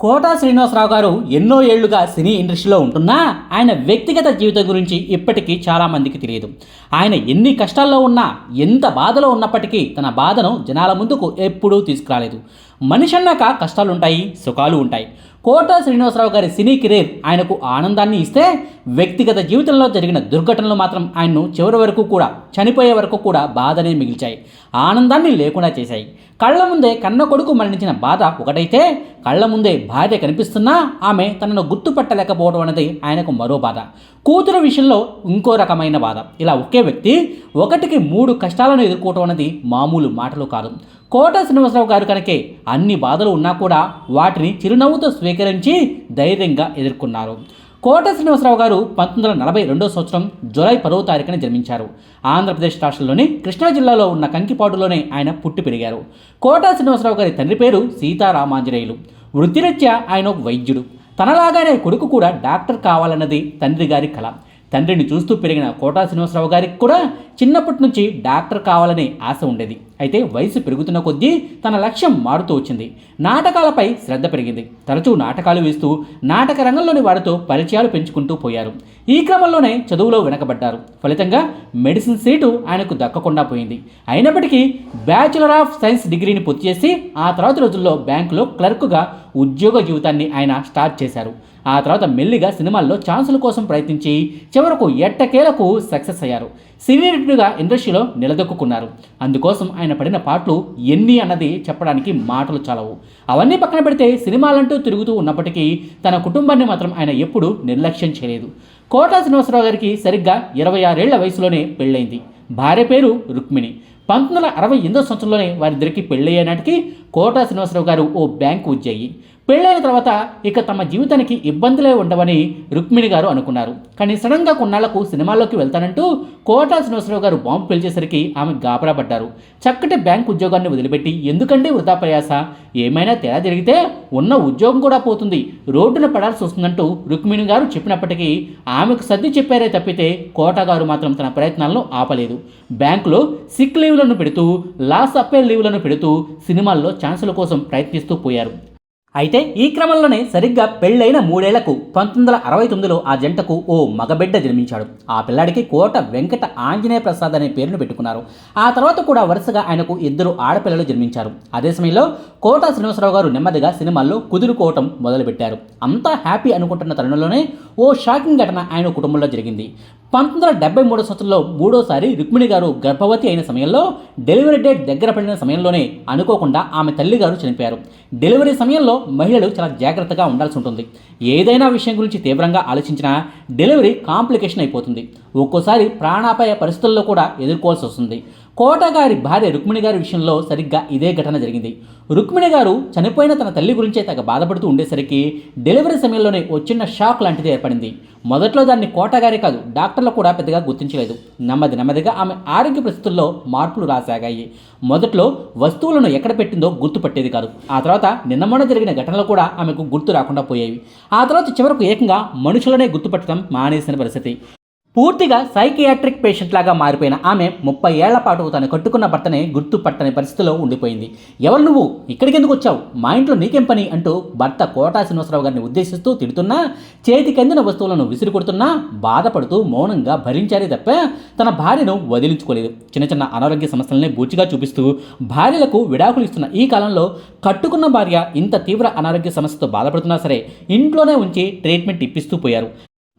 Quota Srinivasarao గారు ఎన్నో ఏళ్ళుగా సినీ ఇండస్ట్రీలో ఉంటున్నా ఆయన వ్యక్తిగత జీవితం గురించి ఇప్పటికీ చాలా మందికి తెలియదు. ఆయన ఎన్ని కష్టాల్లో ఉన్నా ఎంత బాధలో ఉన్నప్పటికీ తన బాధను జనాల ముందుకు ఎప్పుడూ తీసుకురాలేదు. మనిషి అన్నాక సుఖాలు ఉంటాయి. కోట శ్రీనివాసరావు గారి సినీ కెరీర్ ఆయనకు ఆనందాన్ని ఇస్తే వ్యక్తిగత జీవితంలో జరిగిన దుర్ఘటనలు మాత్రం ఆయన్ను చివరి వరకు కూడా చనిపోయే వరకు కూడా బాధనే మిగిల్చాయి. ఆనందాన్ని లేకుండా చేశాయి. కళ్ళ ముందే కన్న కొడుకు మరణించిన బాధ ఒకటైతే కళ్ళ ముందే భార్య కనిపిస్తున్నా ఆమె తనను గుర్తుపట్టలేకపోవడం అనేది ఆయనకు మరో బాధ. కూతురు విషయంలో ఇంకో రకమైన బాధ. ఇలా ఒకే వ్యక్తి ఒకటికి మూడు కష్టాలను ఎదుర్కోవటం అనేది మామూలు మాటలు కాదు. కోట శ్రీనివాసరావు గారు కనుకే అన్ని బాధలు ఉన్నా కూడా వాటిని చిరునవ్వుతో స్వీకరించి ధైర్యంగా ఎదుర్కొన్నారు. కోట శ్రీనివాసరావు గారు పంతొమ్మిది వందల నలభై రెండో సంవత్సరం జూలై పదవ తారీఖున జన్మించారు. ఆంధ్రప్రదేశ్ రాష్ట్రంలోని కృష్ణా జిల్లాలో ఉన్న కంకిపాడులోనే ఆయన పుట్టి పెరిగారు. కోట శ్రీనివాసరావు గారి తండ్రి పేరు సీతారామాంజనేయులు. వృత్తిరీత్యా ఆయన ఒక వైద్యుడు. తనలాగానే కొడుకు కూడా డాక్టర్ కావాలన్నది తండ్రి గారి కళ తండ్రిని చూస్తూ పెరిగిన కోటా శ్రీనివాసరావు గారికి కూడా చిన్నప్పటి నుంచి డాక్టర్ కావాలనే ఆశ ఉండేది. అయితే వయసు పెరుగుతున్న కొద్దీ తన లక్ష్యం మారుతూ వచ్చింది. నాటకాలపై శ్రద్ధ పెరిగింది. తరచూ నాటకాలు వేస్తూ నాటక రంగంలోని వారితో పరిచయాలు పెంచుకుంటూ పోయారు. ఈ క్రమంలోనే చదువులో వెనకబడ్డారు. ఫలితంగా మెడిసిన్ సీటు ఆయనకు దక్కకుండా పోయింది. అయినప్పటికీ బ్యాచులర్ ఆఫ్ సైన్స్ డిగ్రీని పూర్తి చేసి ఆ తర్వాత రోజుల్లో బ్యాంకులో క్లర్క్గా ఉద్యోగ జీవితాన్ని ఆయన స్టార్ట్ చేశారు. ఆ తర్వాత మెల్లిగా సినిమాల్లో ఛాన్సుల కోసం ప్రయత్నించి చివరకు ఎట్టకేలకు సక్సెస్ అయ్యారు. సినీ నటుడిగా ఇండస్ట్రీలో నిలదొక్కున్నారు. అందుకోసం ఆయన పడిన పాటలు ఎన్ని అన్నది చెప్పడానికి మాటలు చాలవు. అవన్నీ పక్కన పెడితే సినిమాలంటూ తిరుగుతూ ఉన్నప్పటికీ తన కుటుంబాన్ని మాత్రం ఆయన ఎప్పుడూ నిర్లక్ష్యం చేయలేదు. కోటా శ్రీనివాసరావు గారికి సరిగ్గా ఇరవై ఆరేళ్ళ వయసులోనే పెళ్ళైంది భార్య పేరు రుక్మిణి. పంతొమ్మిది వందల అరవై ఎనిమిదో సంవత్సరంలోనే వారిద్దరికి పెళ్ళయ్యే నాటికి కోటా శ్రీనివాసరావు గారు ఓ బ్యాంకు ఉద్యోగి. పెళ్ళైన తర్వాత ఇక తమ జీవితానికి ఇబ్బందులే ఉండవని రుక్మిణి గారు అనుకున్నారు. కానీ సడన్గా కొన్నాళ్ళకు సినిమాల్లోకి వెళ్తానంటూ కోటా శ్రీనివాసరావు గారు బాంబు పిలిచేసరికి ఆమె గాబరా పడ్డారు. చక్కటి బ్యాంక్ ఉద్యోగాన్ని వదిలిపెట్టి ఎందుకండి వృధా ప్రయాస? ఏమైనా తేడా జరిగితే ఉన్న ఉద్యోగం కూడా పోతుంది. రోడ్డున పడాల్సి వస్తుందంటూ రుక్మిణి గారు చెప్పినప్పటికీ ఆమెకు సర్ది చెప్పారే తప్పితే కోట గారు మాత్రం తన ప్రయత్నాలను ఆపలేదు. బ్యాంకులో సిక్ లీవ్లను పెడుతూ లాస్ అప్పే లీవ్లను పెడుతూ సినిమాల్లో ఛాన్సుల కోసం ప్రయత్నిస్తూ పోయారు. అయితే ఈ క్రమంలోనే సరిగ్గా పెళ్ళైన మూడేళ్ళకు పంతొమ్మిది వందల అరవై తొమ్మిదిలో ఆ జంటకు ఓ మగబిడ్డ జన్మించాడు. ఆ పిల్లాడికి కోట వెంకట ఆంజనేయ ప్రసాద్ అనే పేరును పెట్టుకున్నారు. ఆ తర్వాత కూడా వరుసగా ఆయనకు ఇద్దరు ఆడపిల్లలు జన్మించారు. అదే సమయంలో కోట శ్రీనివాసరావు గారు నెమ్మదిగా సినిమాల్లో కుదురుకోవటం మొదలుపెట్టారు. అంతా హ్యాపీ అనుకుంటున్న తరుణంలోనే ఓ షాకింగ్ ఘటన ఆయన కుటుంబంలో జరిగింది. పంతొమ్మిది వందల డెబ్బై మూడో సంవత్సరంలో మూడోసారి రుక్మిణి గారు గర్భవతి అయిన సమయంలో డెలివరీ డేట్ దగ్గర పడిన సమయంలోనే అనుకోకుండా ఆమె తల్లి గారు చనిపోయారు. డెలివరీ సమయంలో మహిళలు చాలా జాగ్రత్తగా ఉండాల్సి ఉంటుంది. ఏదైనా విషయం గురించి తీవ్రంగా ఆలోచించినా డెలివరీ కాంప్లికేషన్ అయిపోతుంది. ఒక్కోసారి ప్రాణాపాయ పరిస్థితుల్లో కూడా ఎదుర్కోవాల్సి వస్తుంది. కోటగారి భార్య రుక్మిణి గారి విషయంలో సరిగ్గా ఇదే ఘటన జరిగింది. రుక్మిణి గారు చనిపోయిన తన తల్లి గురించే తెగ బాధపడుతూ ఉండేసరికి డెలివరీ సమయంలోనే వచ్చిన షాక్ లాంటిది ఏర్పడింది. మొదట్లో దాన్ని కోటగారే కాదు డాక్టర్లు కూడా పెద్దగా గుర్తించలేదు. నెమ్మది నెమ్మదిగా ఆమె ఆరోగ్య పరిస్థితుల్లో మార్పులు రాసాగాయి. మొదట్లో వస్తువులను ఎక్కడ పెట్టిందో గుర్తుపట్టేది కాదు. ఆ తర్వాత నిన్న జరిగిన ఘటనలు కూడా ఆమెకు గుర్తు రాకుండా పోయేవి. ఆ తర్వాత చివరకు ఏకంగా మనుషులనే గుర్తుపట్టడం మానేసిన పరిస్థితి. పూర్తిగా సైకియాట్రిక్ పేషెంట్ లాగా మారిపోయిన ఆమె ముప్పై ఏళ్ళ పాటు తను కట్టుకున్న భర్తనే గుర్తుపట్టని పరిస్థితిలో ఉండిపోయింది. ఎవరు నువ్వు? ఇక్కడికి ఎందుకు వచ్చావు? మా ఇంట్లో నీకేం పని? అంటూ భర్త కోటా శ్రీనివాసరావు గారిని ఉద్దేశిస్తూ తిడుతున్నా చేతికందిన వస్తువులను విసిరి కొడుతున్నా బాధపడుతూ మౌనంగా భరించారే తప్ప తన భార్యను వదిలించుకోలేదు. చిన్న చిన్న అనారోగ్య సమస్యలనే బూచిగా చూపిస్తూ భార్యలకు విడాకులు ఇస్తున్న ఈ కాలంలో కట్టుకున్న భార్య ఇంత తీవ్ర అనారోగ్య సమస్యతో బాధపడుతున్నా సరే ఇంట్లోనే ఉంచి ట్రీట్మెంట్ ఇప్పిస్తూ పోయారు.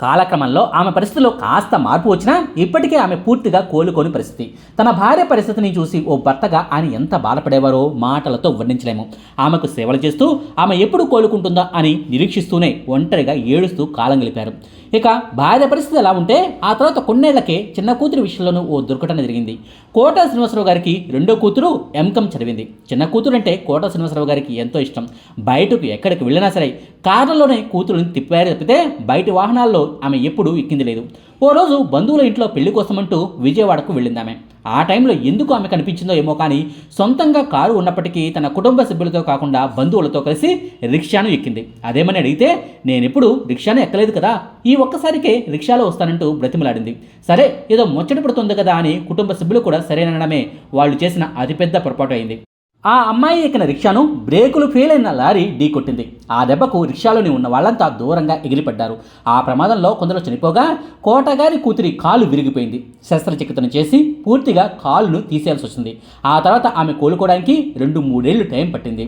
కాలక్రమంలో ఆమె పరిస్థితిలో కాస్త మార్పు వచ్చినా ఇప్పటికే ఆమె పూర్తిగా కోలుకోని పరిస్థితి. తన భార్య పరిస్థితిని చూసి ఓ భర్తగా ఆయన ఎంత బాధపడేవారో మాటలతో వర్ణించలేము. ఆమెకు సేవలు చేస్తూ ఆమె ఎప్పుడు కోలుకుంటుందా అని నిరీక్షిస్తూనే ఒంటరిగా ఏడుస్తూ కాలం గలిపారు ఇక భార్య పరిస్థితి ఎలా ఉంటే ఆ తర్వాత కొన్నేళ్ళకే చిన్న కూతురి విషయంలోనూ ఓ దుర్ఘటన జరిగింది. కోట శ్రీనివాసరావు గారికి రెండో కూతురు ఎంకం చదివింది. చిన్న కూతురు అంటే కోట శ్రీనివాసరావు గారికి ఎంతో ఇష్టం. బయటకు ఎక్కడికి వెళ్ళినా సరే కార్లలోనే కూతురుని తిప్పారు తప్పితే బయటి వాహనాల్లో ఆమె ఎప్పుడూ ఎక్కింది లేదు. ఓ రోజు బంధువుల ఇంట్లో పెళ్ళి కోసమంటూ విజయవాడకు వెళ్ళిందామె. ఆ టైంలో ఎందుకు ఆమె కనిపించిందో ఏమో కానీ సొంతంగా కారు ఉన్నప్పటికీ తన కుటుంబ సభ్యులతో కాకుండా బంధువులతో కలిసి రిక్షాను ఎక్కింది. అదేమని అడిగితే నేనెప్పుడు రిక్షాను ఎక్కలేదు కదా ఈ ఒక్కసారికే రిక్షాలో వస్తానంటూ బ్రతిమలాడింది. సరే ఏదో ముచ్చట పడుతుంది కదా అని కుటుంబ సభ్యులు కూడా సరేనడమే వాళ్ళు చేసిన అతిపెద్ద పొరపాటు అయింది. ఆ అమ్మాయి ఎక్కిన రిక్షాను బ్రేకులు ఫెయిల్ అయిన లారీ ఢీకొట్టింది ఆ దెబ్బకు రిక్షాలోని ఉన్న వాళ్ళంతా దూరంగా ఎగిరిపడ్డారు. ఆ ప్రమాదంలో కొందరు చనిపోగా కోటగారి కూతురి కాలు విరిగిపోయింది. శస్త్రచికిత్సను చేసి పూర్తిగా కాలును తీసేయాల్సి వచ్చింది. ఆ తర్వాత ఆమె కోలుకోవడానికి రెండు మూడేళ్ళు టైం పట్టింది.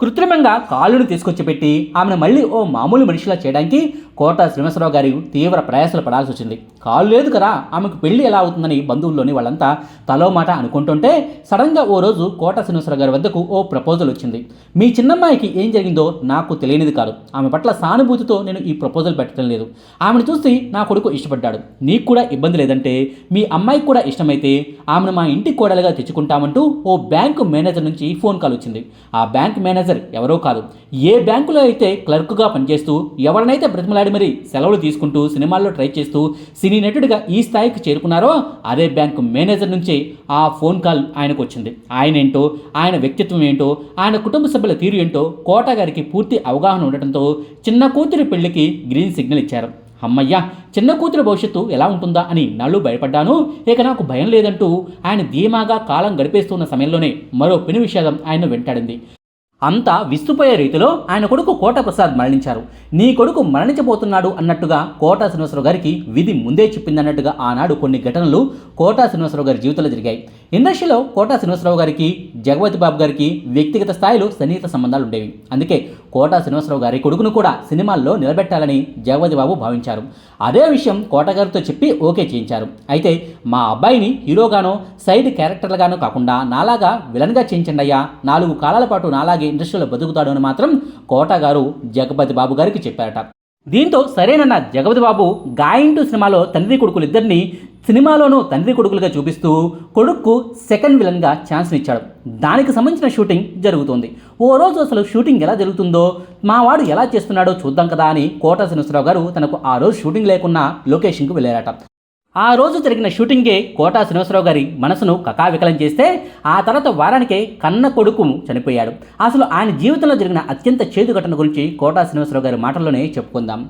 కృత్రిమంగా కాళ్ళను తీసుకొచ్చి పెట్టి ఆమెను మళ్ళీ ఓ మామూలు మనిషిలా చేయడానికి కోట శ్రీనివాసరావు గారి తీవ్ర ప్రయాసలు పడాల్సి వచ్చింది. కాళ్ళు లేదు కదా ఆమెకు పెళ్ళి ఎలా అవుతుందని బంధువుల్లోని వాళ్ళంతా తలో మాట అనుకుంటుంటే సడన్గా ఓ రోజు కోట శ్రీనివాసరావు గారి వద్దకు ఓ ప్రపోజల్ వచ్చింది. మీ చిన్నమ్మాయికి ఏం జరిగిందో నాకు తెలియనిది కాదు. ఆమె పట్ల సానుభూతితో నేను ఈ ప్రపోజల్ పెట్టడం లేదు. ఆమెను చూసి నా కొడుకు ఇష్టపడ్డాడు. నీకు కూడా ఇబ్బంది లేదంటే మీ అమ్మాయికి కూడా ఇష్టమైతే ఆమెను మా ఇంటి కోడలుగా తెచ్చుకుంటామంటూ ఓ బ్యాంకు మేనేజర్ నుంచి ఫోన్ కాల్ వచ్చింది. ఆ బ్యాంక్ మేనేజర్ ఎవరో కాదు. ఏ బ్యాంకులో అయితే క్లర్క్గా పనిచేస్తూ ఎవరినైతే బ్రతిమలాడి మరి సెలవులు తీసుకుంటూ సినిమాల్లో ట్రై చేస్తూ సినీ నటుడిగా ఈ స్థాయికి చేరుకున్నారో అదే బ్యాంకు మేనేజర్ నుంచి ఆ ఫోన్ కాల్ ఆయనకు వచ్చింది. ఆయన ఏంటో ఆయన వ్యక్తిత్వం ఏంటో ఆయన కుటుంబ సభ్యుల తీరు ఏంటో కోట గారికి పూర్తి అవగాహన ఉండటంతో చిన్న కూతురి పెళ్ళికి గ్రీన్ సిగ్నల్ ఇచ్చారు. అమ్మయ్యా చిన్న కూతురి భవిష్యత్తు ఎలా ఉంటుందా? అని నల్లు భయపడ్డాను. ఇక నాకు భయం లేదంటూ ఆయన ధీమాగా కాలం గడిపేస్తున్న సమయంలోనే మరో పెను విషాదం ఆయన వెంటాడింది. అంతా విస్తుపోయే రీతిలో ఆయన కొడుకు కోట ప్రసాద్ మరణించారు. నీ కొడుకు మరణించబోతున్నాడు అన్నట్టుగా కోటా శ్రీనివాసరావు గారికి విధి ముందే చెప్పిందన్నట్టుగా ఆనాడు కొన్ని ఘటనలు కోటా శ్రీనివాసరావు గారి జీవితంలో జరిగాయి. ఇండస్ట్రీలో కోటా శ్రీనివాసరావు గారికి జగవతి బాబు గారికి వ్యక్తిగత స్థాయిలో సన్నిహిత సంబంధాలు ఉండేవి. అందుకే కోటా శ్రీనివాసరావు గారి కొడుకును కూడా సినిమాల్లో నిలబెట్టాలని జగవతి బాబు భావించారు. అదే విషయం కోటగారితో చెప్పి ఓకే చేయించారు. అయితే మా అబ్బాయిని హీరోగానో సైడ్ క్యారెక్టర్లుగానో కాకుండా నాలాగా విలన్గా చేయించండి అయ్యా. నాలుగు కాలాల పాటు నాలాగే ఇండస్ట్రీలో బతుకుతాడు అని మాత్రం కోట గారు జగపతి బాబు గారికి చెప్పారట. దీంతో సరేనన్న జగపతి బాబు గాయింటు సినిమాలో తండ్రి కొడుకులు ఇద్దరిని సినిమాలోనూ తండ్రి కొడుకులుగా చూపిస్తూ కొడుక్కు సెకండ్ విలన్గా ఛాన్స్ని ఇచ్చాడు దానికి సంబంధించిన షూటింగ్ జరుగుతుంది. ఓ రోజు అసలు షూటింగ్ ఎలా జరుగుతుందో మా వాడు ఎలా చేస్తున్నాడో చూద్దాం కదా అని కోట శ్రీనివాసరావు గారు తనకు ఆ రోజు షూటింగ్ లేకున్నా లొకేషన్కు వెళ్ళారట. ఆ రోజు జరిగిన షూటింగే కోటా శ్రీనివాసరావు గారి మనసును కకావికలం చేస్తే ఆ తర్వాత వారానికే కన్న కొడుకు చనిపోయాడు. అసలు ఆయన జీవితంలో జరిగిన అత్యంత చేదు ఘటన గురించి కోటా శ్రీనివాసరావు గారి మాటల్లోనే చెప్పుకుందాం.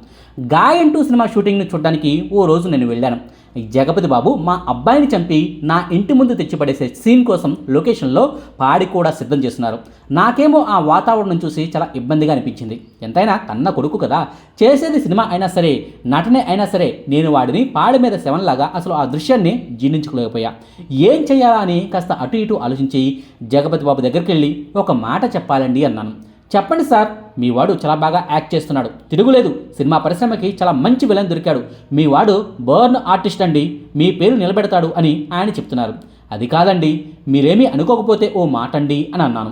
గాయంటూ సినిమా షూటింగ్ను చూడడానికి ఓ రోజు నేను వెళ్ళాను. జగపతి బాబు మా అబ్బాయిని చంపి నా ఇంటి ముందు తెచ్చిపడేసే సీన్ కోసం లొకేషన్లో పాడి కూడా సిద్ధం చేస్తున్నారు. నాకేమో ఆ వాతావరణం చూసి చాలా ఇబ్బందిగా అనిపించింది. ఎంతైనా కన్న కొడుకు కదా. చేసేది సినిమా అయినా సరే నటనే అయినా సరే నేను వాడిని పాడి మీద శవన్లాగా అసలు ఆ దృశ్యాన్ని జీర్ణించుకోలేకపోయా. ఏం చేయాలా అని కాస్త అటు ఇటు ఆలోచించి జగపతి బాబు దగ్గరికి వెళ్ళి ఒక మాట చెప్పాలండి అన్నాను. చెప్పండి సార్. మీ వాడు చాలా బాగా యాక్ట్ చేస్తున్నాడు. తిరుగులేదు. సినిమా పరిశ్రమకి చాలా మంచి విలన్ దొరికాడు. మీ వాడు బర్న్ ఆర్టిస్ట్ అండి. మీ పేరు నిలబెడతాడు అని ఆయన చెప్తున్నారు. అది కాదండి. మీరేమీ అనుకోకపోతే ఓ మాట అండి అని అన్నాను.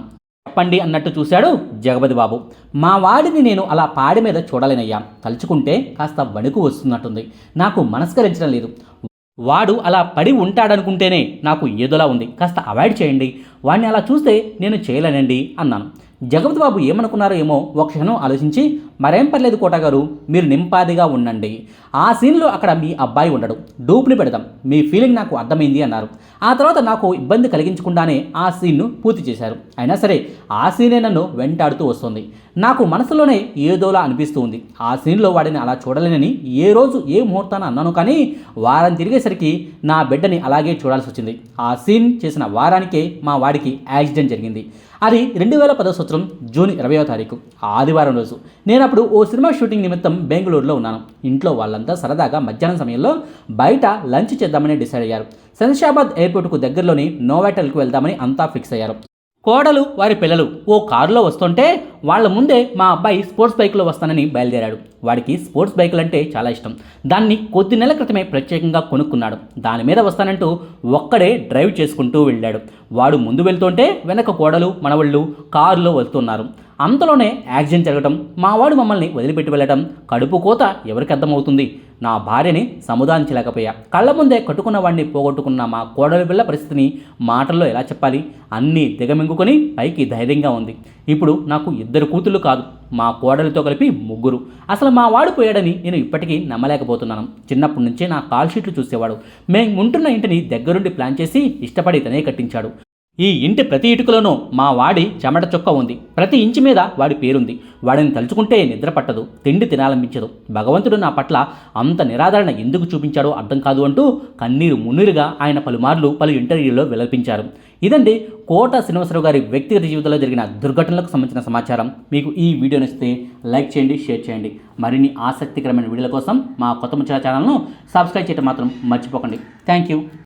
చెప్పండి అన్నట్టు చూశాడు జగపతి బాబు. మా వాడిని నేను అలా పాడి మీద చూడలేనయ్యా. తలుచుకుంటే కాస్త వణుకు వస్తున్నట్టుంది. నాకు మనస్కరించడం లేదు. వాడు అలా పడి ఉంటాడనుకుంటేనే నాకు ఏదోలా ఉంది. కాస్త అవాయిడ్ చేయండి. వాడిని అలా చూస్తే నేను చేయలేనండి అన్నాను. జగపతి బాబు ఏమనుకున్నారో ఏమో ఒక క్షణం ఆలోచించి మరేం పర్లేదు కోటగారు మీరు నింపాదిగా ఉండండి. ఆ సీన్లో అక్కడ మీ అబ్బాయి ఉండడు. డూప్ని పెడదాం. మీ ఫీలింగ్ నాకు అర్థమైంది అన్నారు. ఆ తర్వాత నాకు ఇబ్బంది కలిగించకుండానే ఆ సీన్ను పూర్తి చేశారు. అయినా సరే ఆ సీనే నన్ను వెంటాడుతూ వస్తుంది. నాకు మనసులోనే ఏదోలా అనిపిస్తూ ఉంది. ఆ సీన్లో వాడిని అలా చూడలేనని ఏ రోజు ఏ ముహూర్తాన అన్నాను కానీ వారం తిరిగేసరికి నా బిడ్డని అలాగే చూడాల్సి వచ్చింది. ఆ సీన్ చేసిన వారానికే మా వాడికి యాక్సిడెంట్ జరిగింది. అది రెండు వేల పదో సంవత్సరం జూన్ ఇరవయో తారీఖు ఆదివారం రోజు. నేను అప్పుడు ఓ సినిమా షూటింగ్ నిమిత్తం బెంగళూరులో ఉన్నాను. ఇంట్లో వాళ్ళంతా సరదాగా మధ్యాహ్నం సమయంలో బయట లంచ్ చేద్దామని డిసైడ్ అయ్యారు. శంషాబాద్ ఎయిర్పోర్ట్కు దగ్గరలోని నోవాటల్కి వెళ్దామని అంతా ఫిక్స్ అయ్యారు. కోడలు వారి పిల్లలు ఓ కారులో వస్తుంటే వాళ్ళ ముందే మా అబ్బాయి స్పోర్ట్స్ బైక్లో వస్తానని బయలుదేరాడు. వాడికి స్పోర్ట్స్ బైకులు అంటే చాలా ఇష్టం. దాన్ని కొద్ది నెలల క్రితమే ప్రత్యేకంగా కొనుక్కున్నాడు. దాని మీద వస్తానంటూ ఒక్కడే డ్రైవ్ చేసుకుంటూ వెళ్ళాడు. వాడు ముందు వెళ్తుంటే వెనక కోడలు మనవళ్ళు కారులో వెళ్తున్నారు. అంతలోనే యాక్సిడెంట్ జరగటం మావాడు మమ్మల్ని వదిలిపెట్టి వెళ్ళటం కడుపు కోత ఎవరికి అర్థమవుతుంది? నా భార్యని సముదాయించలేకపోయా కళ్ళ ముందే కట్టుకున్న వాడిని పోగొట్టుకున్న మా కోడలి పిల్ల పరిస్థితిని మాటల్లో ఎలా చెప్పాలి? అన్నీ దిగమింగుకొని పైకి ధైర్యంగా ఉంది. ఇప్పుడు నాకు ఇద్దరు కూతుళ్ళు కాదు మా కోడలితో కలిపి ముగ్గురు. అసలు మా వాడు పోయాడని నేను ఇప్పటికీ నమ్మలేకపోతున్నాను. చిన్నప్పటి నుంచే నా కాల్ షీట్లు చూసేవాడు. మేము ఉంటున్న ఇంటిని దగ్గరుండి ప్లాన్ చేసి ఇష్టపడి తనే కట్టించాడు. ఈ ఇంటి ప్రతి ఇటుకలోనూ మా వాడి చెమట చుక్క ఉంది. ప్రతి ఇంచు మీద వాడి పేరుంది. వాడిని తలుచుకుంటే నిద్ర పట్టదు తిండి తినాలనిపించదు. భగవంతుడు నా పట్ల అంత నిరాదరణ ఎందుకు చూపించాడో అర్థం కాదు అంటూ కన్నీరు మున్నీరుగా ఆయన పలుమార్లు పలు ఇంటర్వ్యూలో విలపించారు. ఇదండి కోట శ్రీనివాసరావు గారి వ్యక్తిగత జీవితంలో జరిగిన దుర్ఘటనలకు సంబంధించిన సమాచారం. మీకు ఈ వీడియో నచ్చితే లైక్ చేయండి షేర్ చేయండి. మరిన్ని ఆసక్తికరమైన వీడియోల కోసం మా కొత్త ముచ్చట ఛానల్ను సబ్స్క్రైబ్ చేయడం మాత్రం మర్చిపోకండి. Thank you.